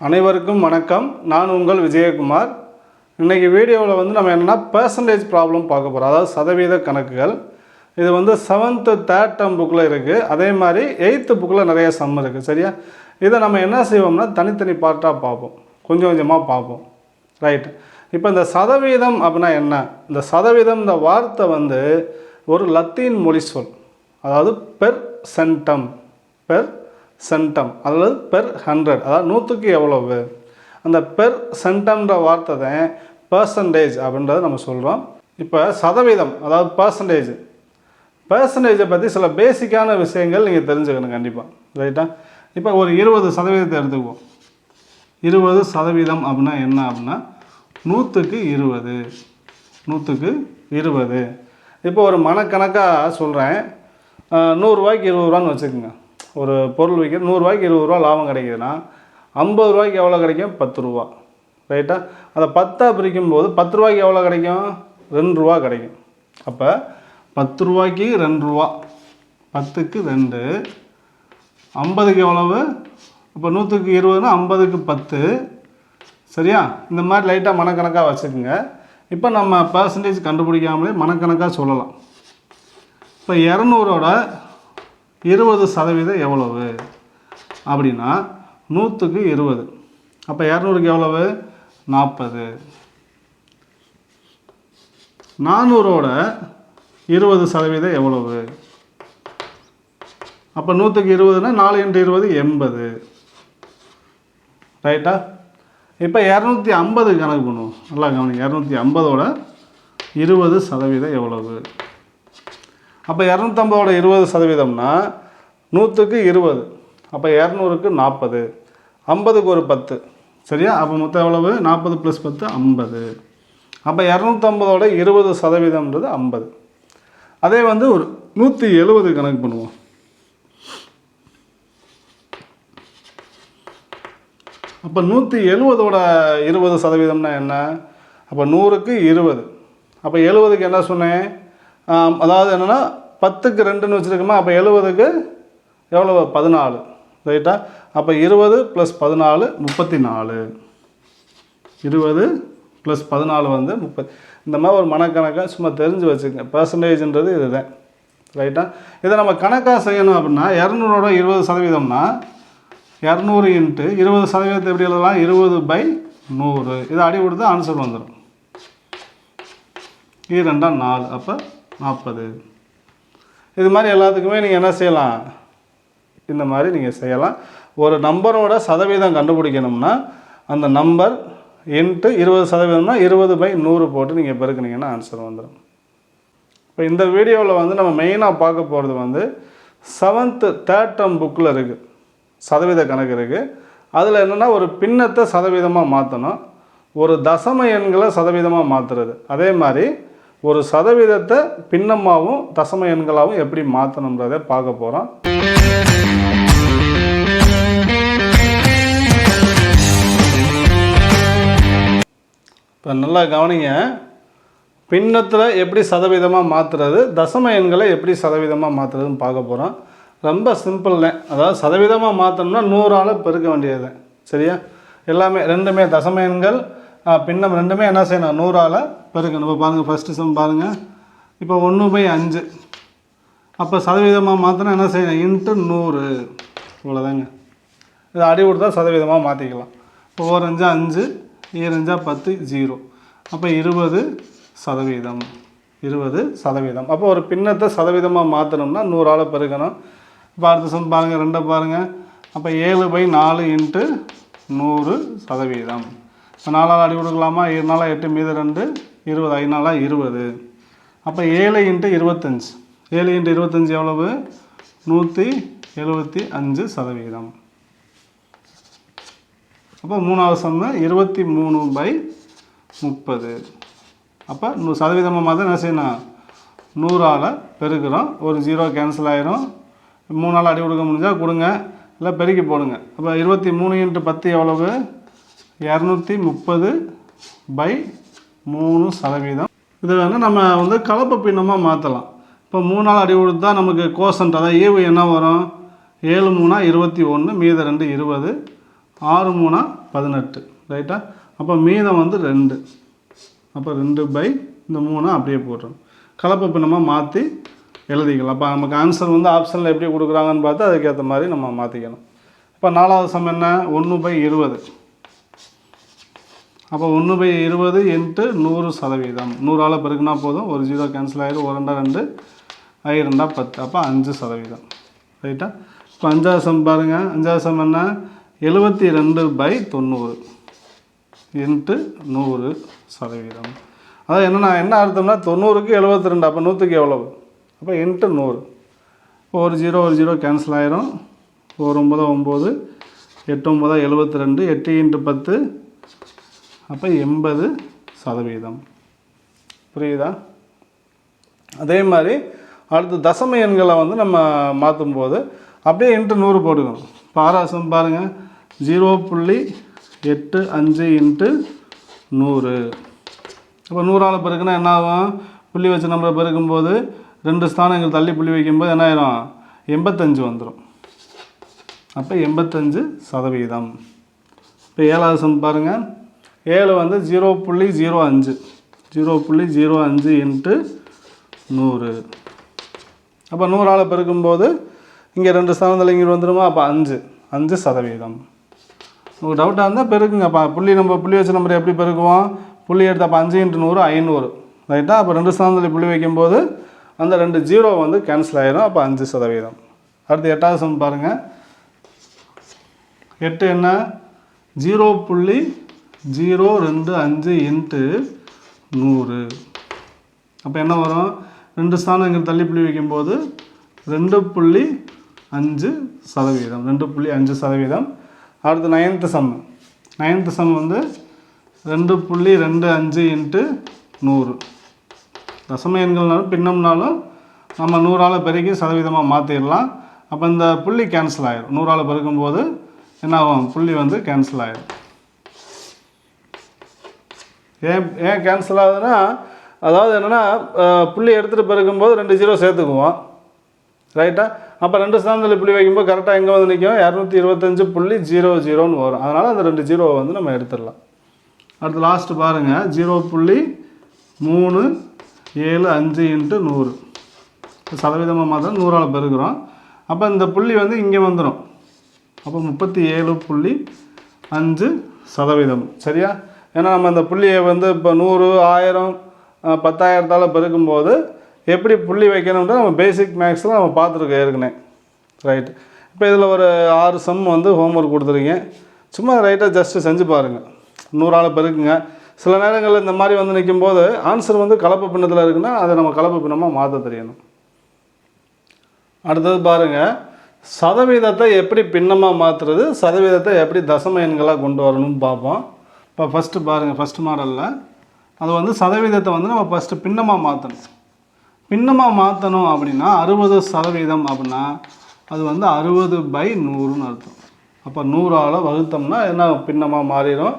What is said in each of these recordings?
அனைவருக்கும் வணக்கம். நான் உங்கள் விஜயகுமார். இன்றைக்கி வீடியோவில் வந்து நம்ம என்னென்னா பர்சன்டேஜ் ப்ராப்ளம் பார்க்க போகிறோம் அதாவது சதவீத கணக்குகள். இது வந்து செவன்த்து தேர்ட் டேர்ம் புக்கில் இருக்குது அதே மாதிரி எயித்து புக்கில் நிறைய சம் இருக்குது சரியா? இதை நம்ம என்ன செய்வோம்னா தனித்தனி பார்ட்டாக பார்ப்போம். கொஞ்சம் கொஞ்சமாக பார்ப்போம். ரைட் இப்போ இந்த சதவீதம் அப்படின்னா என்ன? இந்த சதவீதம் இந்த வார்த்தை வந்து ஒரு லத்தீன் மொழி சொல். அதாவது பெர் சென்டம் பெர் சென்டம் அதாவது பெர் ஹண்ட்ரட் அதாவது நூற்றுக்கு எவ்வளவு. அந்த பெர் சென்டம்ன்ற வார்த்தை தான் பர்சன்டேஜ் அப்படின்றத நம்ம சொல்கிறோம் இப்போ சதவீதம் அதாவது பர்சன்டேஜ் பர்சன்டேஜை பற்றி சில பேசிக்கான விஷயங்கள் நீங்கள் தெரிஞ்சுக்கணும் கண்டிப்பாக ரைட்டா இப்போ ஒரு இருபது சதவீதத்தை எடுத்துக்குவோம். இருபது சதவீதம் அப்படின்னா என்ன அப்படின்னா நூற்றுக்கு இருபது. நூற்றுக்கு இருபது. இப்போ ஒரு மனக்கணக்காக சொல்கிறேன் நூறுரூவாய்க்கு இருபது ரூபான்னு வச்சுக்கோங்க. ஒரு பொருள் விற்க நூறுரூவாய்க்கு இருபது ரூபா லாபம் கிடைக்குதுன்னா ஐம்பது ரூபாய்க்கு எவ்வளோ கிடைக்கும்? பத்து ரூபா ரைட்டா அதை பத்தாக பிரிக்கும் போது பத்து ரூபாய்க்கு எவ்வளோ கிடைக்கும்? ரெண்டு ரூபா கிடைக்கும். அப்போ பத்து ரூபாய்க்கு ரெண்டு ரூபா பத்துக்கு ரெண்டு. ஐம்பதுக்கு எவ்வளவு? இப்போ நூற்றுக்கு இருபதுனா ஐம்பதுக்கு பத்து. சரியா? இந்த மாதிரி லைட்டாக மனக்கணக்காக வச்சுக்கோங்க. இப்போ நம்ம பர்சன்டேஜ் கண்டுபிடிக்காமலே மனக்கணக்காக சொல்லலாம். இப்போ இரநூறோட இருபது சதவீதம் எவ்வளவு? அப்படின்னா நூற்றுக்கு இருபது. அப்போ இரநூறுக்கு எவ்வளவு? நாற்பது. நானூறோட இருபது சதவீதம் எவ்வளவு? அப்போ நூற்றுக்கு இருபதுன்னா நாலு இன்ட்டு இருபது எண்பது. ரைட்டா? இப்போ இரநூத்தி ஐம்பது கணக்கு பண்ணுவோம். நல்லா கவனிங்க. இரநூத்தி ஐம்பதோட இருபது சதவீதம் எவ்வளவு? அப்போ இரநூத்தம்பதோட இருபது சதவீதம்னா நூற்றுக்கு இருபது. அப்போ இரநூறுக்கு நாற்பது. ஐம்பதுக்கு ஒரு பத்து. சரியா? அப்போ மொத்தம் எவ்வளவு? நாற்பது ப்ளஸ் பத்து ஐம்பது. அப்போ இரநூத்தம்பதோட இருபது சதவீதம்ன்றது ஐம்பது. அதே வந்து ஒரு நூற்றி எழுபது கணக்கு பண்ணுவோம். அப்போ நூற்றி எழுபதோட இருபது சதவீதம்னா என்ன? அப்போ நூறுக்கு இருபது. அப்போ எழுபதுக்கு என்ன சொன்னேன்? அதாவது என்னென்னா பத்துக்கு ரெண்டுன்னு வச்சுருக்கோமா அப்போ எழுபதுக்கு எவ்வளோ பதினாலு. ரைட்டா? அப்போ இருபது ப்ளஸ் பதினாலு முப்பத்தி நாலு இருபது ப்ளஸ் பதினாலு வந்து முப்பது இந்த மாதிரி ஒரு மனக்கணக்கை சும்மா தெரிஞ்சு வச்சுக்கங்க. பர்சன்டேஜ்ன்றது இதுதான். ரைட்டா? இதை நம்ம கணக்காக செய்யணும் அப்படின்னா இரநூறோட இருபது சதவீதம்னா இரநூறு இன்ட்டு இருபது சதவீதத்தை எப்படி எழுதலாம்? இருபது பை நூறு. இதை அடி கொடுத்து ஆன்சர் வந்துடும் இது ரெண்டாம் நாலு. அப்போ நாற்பது. இது மாதிரி எல்லாத்துக்குமே நீங்கள் என்ன செய்யலாம்? இந்த மாதிரி நீங்கள் செய்யலாம். ஒரு நம்பரோட சதவீதம் கண்டுபிடிக்கணும்னா அந்த நம்பர் இன்ட்டு இருபது சதவீதம்னா இருபது பை நூறு போட்டு நீங்கள் பெருக்குனீங்கன்னா ஆன்சர் வந்துடும் இப்போ இந்த வீடியோவில் வந்து நம்ம மெயினாக பார்க்க போகிறது வந்து செவன்த்து தேர்ட் டேர்ம் புக்கில் இருக்குது சதவீத கணக்கு இருக்குது அதில் என்னென்னா ஒரு பின்னத்தை சதவீதமாக மாற்றணும் ஒரு தசம எண்களை சதவீதமாக மாற்றுறது அதே மாதிரி ஒரு சதவீதத்தை பின்னமாகவும் தசம எண்களாகவும் எப்படி மாற்றணுன்றதை பார்க்க போகிறோம் இப்போ நல்லா கவனிங்க. பின்னத்தில் எப்படி சதவீதமாக மாற்றுறது தசம எண்களை எப்படி சதவீதமாக மாற்றுறதுன்னு பார்க்க போகிறோம் ரொம்ப சிம்பிள் தான். அதாவது சதவீதமாக மாற்றணும்னா நூறால் பெருக்க வேண்டியது சரியா? எல்லாமே ரெண்டுமே தசம எண்கள் பின்னம் ரெண்டுமே என்ன செய்யணும்? நூறால் பெருக்கணும். இப்போ பாருங்கள் ஃபஸ்ட்டு சம் பாருங்கள் இப்போ ஒன்று பை அஞ்சு. அப்போ சதவீதமாக மாற்றினா என்ன செய்யணும்? இன்ட்டு நூறு. இவ்வளோதாங்க இது அடி கொடுத்தா சதவீதமாக மாற்றிக்கலாம் இப்போ ஒரு அஞ்சா அஞ்சு ஈரஞ்சா பத்து ஜீரோ அப்போ இருபது சதவீதம். இருபது சதவீதம். அப்போ ஒரு பின்னத்தை சதவீதமாக மாற்றணும்னா நூறால் பெருக்கணும். இப்போ அடுத்த சம் பாருங்கள் ரெண்டை பாருங்கள் அப்போ ஏழு பை நாலு இன்ட்டு நூறு சதவீதம். நாலால் அடி கொடுக்கலாமா? ஏழு நாளாக எட்டு மீது ரெண்டு இருபது. ஐந்து நாளாக இருபது. அப்போ ஏழு இன்ட்டு இருபத்தஞ்சி. ஏழு இன்ட்டு இருபத்தஞ்சி எவ்வளவு? நூற்றி எழுபத்தி அஞ்சு சதவீதம். அப்போ மூணாவது சம்மு இருபத்தி மூணு பை முப்பது. அப்போ நூ சதவீதமாக மாற்ற என்ன செய்யணும்? நூறால் பெருக்கிறோம். ஒரு ஜீரோ கேன்சல் ஆயிரும். மூணு நாள் அடி கொடுக்க முடிஞ்சால் கொடுங்க. இல்லை பெருக்கி போடுங்க. அப்போ இருபத்தி மூணு இன்ட்டு பத்து எவ்வளவு? இரநூத்தி முப்பது பை மூணு சதவீதம். இதை வந்து நம்ம வந்து கலப்பு பின்னமாக மாற்றலாம் இப்போ மூணு நாள் அடி கொடுத்தா நமக்கு கோசன்ட் அதாவது ஈவு என்ன வரும்? ஏழு மூணா இருபத்தி ஒன்று மீத ரெண்டு இருபது ஆறு மூணா பதினெட்டு. ரைட்டா அப்போ மீதம் வந்து ரெண்டு. அப்போ ரெண்டு பை இந்த மூணு அப்படியே போட்டுரும் கலப்பு பின்னமாக மாற்றி எழுதிக்கலாம். அப்போ நமக்கு ஆன்சர் வந்து ஆப்ஷனில் எப்படி கொடுக்குறாங்கன்னு பார்த்து அதுக்கேற்ற மாதிரி நம்ம மாற்றிக்கணும் இப்போ நாலாவது சம் என்ன? ஒன்று பை இருபது. அப்போ ஒன்று பை இருபது இன்ட்டு நூறு சதவீதம். நூறால் பெருக்குனா போதும். ஒரு ஜீரோ கேன்சல் ஆகிடும் ஒரு ரெண்டா ரெண்டு ஐ ரெண்டா பத்து. அப்போ அஞ்சு சதவீதம். ரைட்டா இப்போ அஞ்சாவது சம் பாருங்கள் அஞ்சாவது சம் என்ன? எழுபத்தி ரெண்டு பை தொண்ணூறு இன்ட்டு நூறு சதவீதம். அதாவது என்னென்னா என்ன அர்த்தம்னா தொண்ணூறுக்கு எழுபத்தி ரெண்டு அப்போ நூற்றுக்கு எவ்வளவு? அப்போ இன்ட்டு நூறு. இப்போ ஒரு ஜீரோ ஒரு ஜீரோ கேன்சல் ஆயிரும். ஒரு ஒம்பதா ஒம்பது எட்டு ஒம்பதா எழுபத்தி ரெண்டு எட்டு இன்ட்டு பத்து அப்போ எண்பது சதவீதம். புரியுதா? அதே மாதிரி அடுத்து தசம எண்களை வந்து நம்ம மாற்றும் போது அப்படியே இன்ட்டு நூறு போட்டுக்கணும். பாராசம் பாருங்கள் ஜீரோ புள்ளி எட்டு அஞ்சு இன்ட்டு நூறு. இப்போ நூறால் பிறகுனா என்ன ஆகும் புள்ளி வச்ச நம்பரை பெருக்கும்போது ரெண்டு ஸ்தானங்கள் தள்ளி புள்ளி வைக்கும்போது என்ன ஆயிரும் எண்பத்தஞ்சு வந்துடும் அப்போ எண்பத்தஞ்சு சதவீதம். இப்போ ஏழாவது சம் பாருங்கள் ஏழு வந்து ஜீரோ புள்ளி ஜீரோ அஞ்சு. ஜீரோ புள்ளி ஜீரோ அஞ்சு இன்ட்டு நூறு. அப்போ நூறால் பெருக்கும்போது இங்கே ரெண்டு ஸ்தானத்தில் இங்கே வந்துடுமா? அப்போ அஞ்சு. அஞ்சு சதவீதம். உங்களுக்கு டவுட்டாக இருந்தால் பெருக்குங்க. அப்போ புள்ளி நம்ம புள்ளி வச்ச நம்பர் எப்படி பெருக்குவோம்? புள்ளி எடுத்து அப்போ அஞ்சு இன்ட்டு நூறு ஐநூறு. ரைட்டாக அப்போ ரெண்டு ஸ்தானத்தில் புள்ளி வைக்கும்போது அந்த ரெண்டு ஜீரோ வந்து கேன்சல் ஆகிடும் அப்போ அஞ்சு சதவீதம். அடுத்து எட்டாவது சம் பாருங்கள் எட்டு என்ன? ஜீரோ புள்ளி ஜீரோ ரெண்டு அஞ்சு இன்ட்டு நூறு. அப்போ என்ன வரும்? ரெண்டு ஸ்தானம் இங்கே தள்ளி புள்ளி வைக்கும்போது ரெண்டு புள்ளி அஞ்சு சதவீதம். ரெண்டு புள்ளி அஞ்சு சதவீதம். அடுத்து நைன்த்து சம் நைன்த்து சம் வந்து ரெண்டு புள்ளி ரெண்டு அஞ்சு இன்ட்டு நூறு. தசம எண்கள்னாலும் பின்னம்னாலும் நம்ம நூறால் பெருக்கி சதவீதமாக மாற்றிடலாம் அப்போ இந்த புள்ளி கேன்சல் ஆகிடும் நூறால் பெருக்கும்போது என்ன ஆகும்? புள்ளி வந்து கேன்சல் ஆகிடும் ஏன் ஏன் கேன்சல் ஆகுதுன்னா அதாவது என்னென்னா புள்ளி எடுத்துகிட்டு பிறக்கும்போது ரெண்டு ஜீரோ சேர்த்துக்குவோம். ரைட்டா அப்போ ரெண்டு ஸ்தானத்தில் புள்ளி வைக்கும்போது கரெக்டாக எங்கே வந்து நிற்கும் இரநூத்தி இருபத்தஞ்சு புள்ளி ஜீரோ ஜீரோன்னு வரும். அதனால் அந்த ரெண்டு ஜீரோவை வந்து நம்ம எடுத்துடலாம். அடுத்து லாஸ்ட்டு பாருங்கள் ஜீரோ புள்ளி மூணு ஏழு அஞ்சு இன்ட்டு நூறு. சதவீதமாக மாத்திரம் நூறால் பெருக்கிறோம். அப்போ இந்த புள்ளி வந்து இங்கே வந்துடும் அப்போ முப்பத்தி ஏழு புள்ளி அஞ்சு சதவீதம். சரியா? ஏன்னா நம்ம அந்த புள்ளியை வந்து இப்போ நூறு ஆயிரம் பத்தாயிரத்தால் பெருக்கும்போது எப்படி புள்ளி வைக்கணும்ன்றது நம்ம பேசிக் மேக்ஸில் நம்ம பார்த்துருக்கோம் ஏற்கனவே. ரைட் இப்போ இதில் ஒரு ஆறு சம் வந்து ஹோம்ஒர்க் கொடுத்துருக்கீங்க. சும்மா ரைட்டாக ஜஸ்ட்டு செஞ்சு பாருங்கள் நூறால் பெருக்குங்க. சில நேரங்களில் இந்த மாதிரி வந்து நிற்கும்போது ஆன்சர் வந்து கலப்பு பின்னத்தில் இருக்குன்னா அதை நம்ம கலப்பு பின்னமாக மாற்ற தெரியணும். அடுத்தது பாருங்க. சதவீதத்தை எப்படி பின்னமாக மாற்றுறது சதவீதத்தை எப்படி தசம எண்களாக கொண்டு வரணும்னு பார்ப்போம். இப்போ ஃபஸ்ட்டு பாருங்கள் ஃபஸ்ட் மாடலில் அது வந்து சதவீதத்தை வந்து நம்ம ஃபஸ்ட்டு பின்னமாக மாற்றணும் பின்னமாக மாற்றணும் அப்படின்னா அறுபது சதவீதம் அப்படின்னா அது வந்து அறுபது பை நூறுன்னு அர்த்தம். அப்போ நூறால் வகுத்தோம்னா என்ன பின்னமாக மாறிடும்.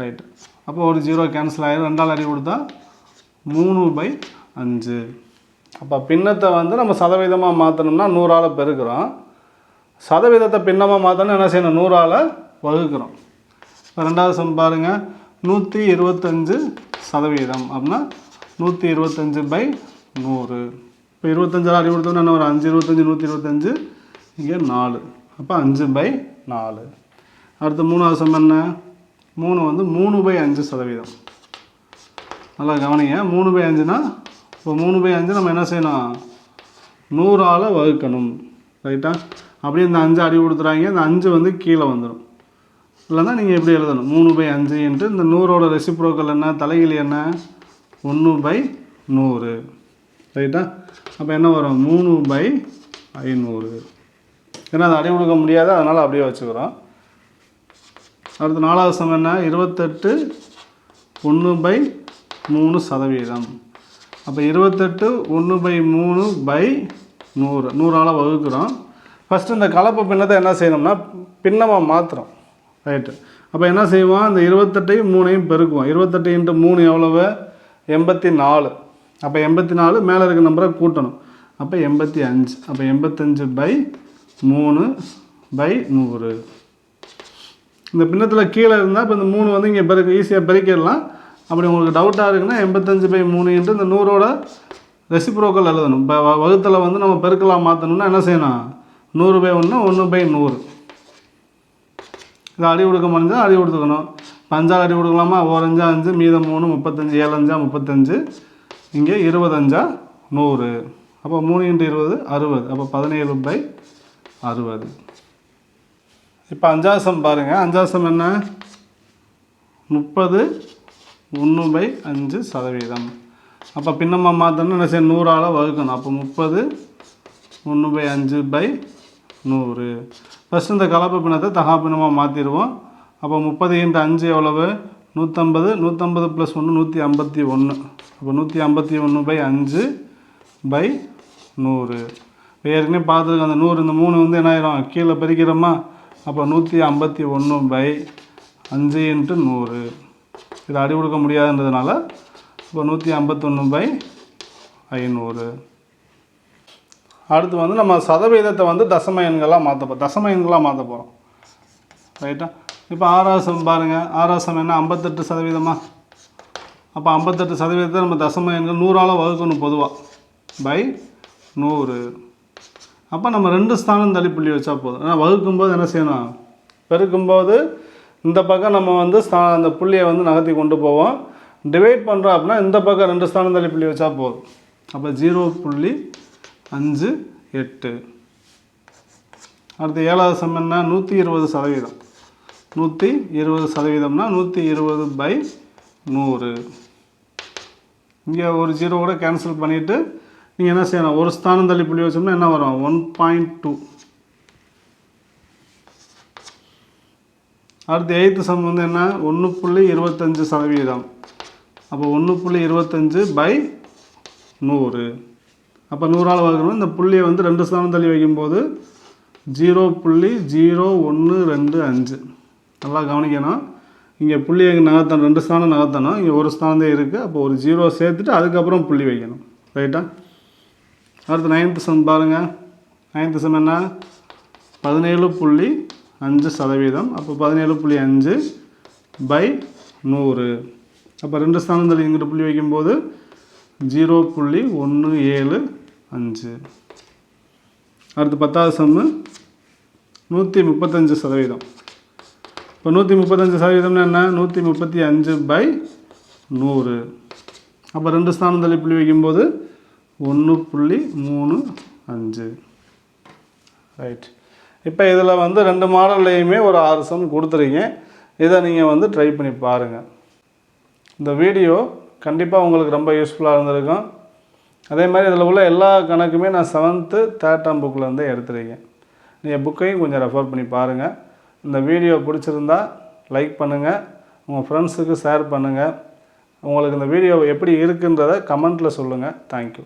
ரைட்டு அப்போ ஒரு ஜீரோ கேன்சல் ஆகிடும் ரெண்டால் அடி கொடுத்தா மூணு பை அஞ்சு. அப்போ பின்னத்தை வந்து நம்ம சதவீதமாக மாற்றணும்னா நூறால் பெருக்கிறோம். சதவீதத்தை பின்னமாக மாற்றணும் என்ன செய்யணும்? நூறால் வகுக்கிறோம். ரெண்டாவது சம் பாருங்கள் நூற்றி இருபத்தஞ்சு சதவீதம். அப்படின்னா நூற்றி இருபத்தஞ்சு பை நூறு. இப்போ இருபத்தஞ்சால் அடி கொடுத்தோம்னா என்ன ஒரு அஞ்சு இருபத்தஞ்சி நூற்றி இருபத்தஞ்சு. இங்கே நாலு. அப்போ அஞ்சு பை நாலு. அடுத்து மூணாவது சம் என்ன? மூணு வந்து மூணு பை அஞ்சு சதவீதம். நல்லா கவனிங்க. மூணு பை அஞ்சுனா இப்போ மூணு பை அஞ்சு நம்ம என்ன செய்யணும்? நூறால் வகுக்கணும். ரைட்டா அப்படியே இந்த அஞ்சு அடி கொடுத்துறாங்க. இந்த அஞ்சு வந்து கீழே வந்துடும் இல்லைன்னா நீங்கள் எப்படி எழுதணும்? மூணு பை அஞ்சு என்று இந்த நூறோட ரெசிப்ரோக்கல் என்ன? தலைகீழ் என்ன? ஒன்று பை நூறு. ரைட்டா அப்போ என்ன வரும்? மூணு பை ஐநூறு. ஏன்னா அதை அடி கொடுக்க முடியாது. அதனால் அப்படியே வச்சுக்கிறோம். அடுத்து நாலாவது சம் என்ன? இருபத்தெட்டு ஒன்று பை மூணு சதவீதம். அப்போ இருபத்தெட்டு ஒன்று பை மூணு பை நூறு. நூறால் வகுக்கிறோம். ஃபஸ்ட்டு இந்த கலப்பு பின்னத்தை என்ன செய்யணும்னா பின்னமாக மாற்றுறோம் ரைட்டு அப்போ என்ன செய்வோம் இந்த இருபத்தெட்டையும் மூணையும் பெருக்குவோம் இருபத்தெட்டு இன்ட்டு மூணு எவ்வளவு? எண்பத்தி நாலு அப்போ எண்பத்தி நாலு மேலே இருக்க நம்பரை கூட்டணும். அப்போ எண்பத்தி அஞ்சு அப்போ எண்பத்தஞ்சு பை மூணு பை நூறு. இந்த பின்னத்தில் கீழே இருந்தால் இப்போ இந்த மூணு வந்து இங்கே பெருக்க ஈஸியாக பெருக்கிடலாம். அப்படி உங்களுக்கு டவுட்டாக இருக்குன்னா எண்பத்தஞ்சு பை மூணு இன்ட்டு இந்த நூறோட ரெசிப்ரோக்கல் எழுதணும். இப்போ வ- வகுத்தில் வந்து நம்ம பெருக்கலாம் மாற்றணும்னா என்ன செய்யணும்? நூறு பை ஒன்று ஒன்று பை நூறு. இதை அடி கொடுக்க முடிஞ்சால் அடி கொடுத்துக்கணும் இப்போ அடி கொடுக்கலாமா ஓரஞ்சா அஞ்சு மீதம் மூணு முப்பத்தஞ்சு ஏழஞ்சா முப்பத்தஞ்சு. இங்கே இருபதஞ்சா நூறு. அப்போ மூணு இன்ட்டு இருபது அறுபது. அப்போ பதினேழு பை அறுபது. இப்போ அஞ்சாசம் பாருங்கள் அஞ்சாசம் என்ன? முப்பது ஒன்று பை அஞ்சு சதவீதம். அப்போ பின்னம்மா மாற்றணும் என்ன செய்யணும்? நூறால் வகுக்கணும். அப்போ முப்பது ஒன்று பை அஞ்சு பை நூறு. ஃபஸ்ட்டு இந்த கலப்பு பிணத்தை தகா மாற்றிடுவோம் அப்போ முப்பது இன்ட்டு அஞ்சு எவ்வளவு? நூற்றம்பது நூற்றம்பது ப்ளஸ் ஒன்று நூற்றி ஐம்பத்தி ஒன்று அப்போ நூற்றி ஐம்பத்தி ஒன்று பை அஞ்சு பை நூறு. இப்போ ஏற்கனவே பார்த்துருக்க அந்த நூறு இந்த மூணு வந்து என்ன ஆயிரும்? கீழே பிரிக்கிறோமா? அப்போ நூற்றி ஐம்பத்தி ஒன்று பை அஞ்சு இன்ட்டு நூறு. இதை அடி கொடுக்க முடியாதுன்றதுனால இப்போ நூற்றி ஐம்பத்தொன்று பை ஐநூறு. அடுத்து வந்து நம்ம சதவீதத்தை வந்து தசம எண்களாக மாற்ற போகிறோம் தசம எண்களாக மாற்ற போகிறோம் ரைட்டா இப்போ ஆறாசம் பாருங்கள் ஆறாசம் என்ன? ஐம்பத்தெட்டு சதவீதமா? அப்போ ஐம்பத்தெட்டு சதவீதத்தை நம்ம தசம எண்கள் நூறால் வகுக்கணும் பொதுவாக பை நூறு. அப்போ நம்ம ரெண்டு ஸ்தானம் தள்ளி புள்ளி வச்சா போதும். ஏன்னா வகுக்கும்போது என்ன செய்யணும்? பெருக்கும்போது இந்த பக்கம் நம்ம வந்து ஸ்தா அந்த புள்ளியை வந்து நகர்த்தி கொண்டு போவோம். டிவைட் பண்ணுறோம் அப்படின்னா இந்த பக்கம் ரெண்டு ஸ்தானம் தள்ளி புள்ளி வச்சா போதும். அப்போ ஜீரோ புள்ளி அஞ்சு எட்டு. அடுத்து ஏழாவது சம் என்ன? நூற்றி இருபது சதவீதம். நூற்றி இருபது சதவீதம்னா நூற்றி இருபது பை நூறு. இங்கே ஒரு ஜீரோ கூட கேன்சல் பண்ணிவிட்டு நீங்கள் என்ன செய்யணும்? ஒரு ஸ்தானம் தள்ளி புள்ளி வச்சோம்னா என்ன வரும்? ஒன் பாயிண்ட் டூ அடுத்து எயித்து சம் வந்து என்ன? ஒன்று புள்ளி இருபத்தஞ்சு சதவீதம். அப்போ ஒன்று புள்ளி இருபத்தஞ்சு பை நூறு. அப்போ நூறால் வகுக்கணும். இந்த புள்ளியை வந்து ரெண்டு ஸ்தானம் தள்ளி வைக்கும்போது ஜீரோ புள்ளி ஜீரோ ஒன்று ரெண்டு அஞ்சு. நல்லா கவனிக்கணும். இங்கே புள்ளி எங்கே நகர்த்தணும்? ரெண்டு ஸ்தானம் நகர்த்தணும். இங்கே ஒரு ஸ்தானம் தான் இருக்குது அப்போ ஒரு ஜீரோ சேர்த்துட்டு அதுக்கப்புறம் புள்ளி வைக்கணும். ரைட்டா? அடுத்து நைன்த்து சம் பாருங்கள் நைன்த்து சம் என்ன? பதினேழு புள்ளி அஞ்சு சதவீதம். அப்போ பதினேழு புள்ளி அஞ்சு பை நூறு. அப்போ ரெண்டு ஸ்தானம் தள்ளி இங்கிட்டு புள்ளி வைக்கும்போது ஜீரோ புள்ளி ஒன்று ஏழு அஞ்சு. அடுத்து பத்தாவது சம்மு நூற்றி முப்பத்தஞ்சு சதவீதம். இப்போ நூற்றி முப்பத்தஞ்சு சதவீதம்னா என்ன? நூற்றி முப்பத்தி அஞ்சு பை நூறு. அப்போ ரெண்டு ஸ்தானம் தள்ளி புள்ளி வைக்கும்போது ஒன்று புள்ளி மூணு அஞ்சு. ரைட் இப்போ இதில் வந்து ரெண்டு மாடல்லையுமே ஒரு ஆறு சம் கொடுத்துருக்கீங்க. இதை நீங்கள் வந்து ட்ரை பண்ணி பாருங்கள் இந்த வீடியோ கண்டிப்பாக உங்களுக்கு ரொம்ப யூஸ்ஃபுல்லாக இருந்திருக்கும். அதே மாதிரி இதில் உள்ள எல்லா கணக்குமே நான் செவன்த்து தேர்ட்டாம் புக்கிலேருந்து எடுத்துருக்கேன். நீங்கள் புக்கையும் கொஞ்சம் ரெஃபர் பண்ணி பாருங்கள் இந்த வீடியோ பிடிச்சிருந்தா லைக் பண்ணுங்கள் உங்கள் ஃப்ரெண்ட்ஸுக்கு ஷேர் பண்ணுங்கள் உங்களுக்கு இந்த வீடியோ எப்படி இருக்குன்றதை கமெண்ட்டில் சொல்லுங்கள் தேங்க்யூ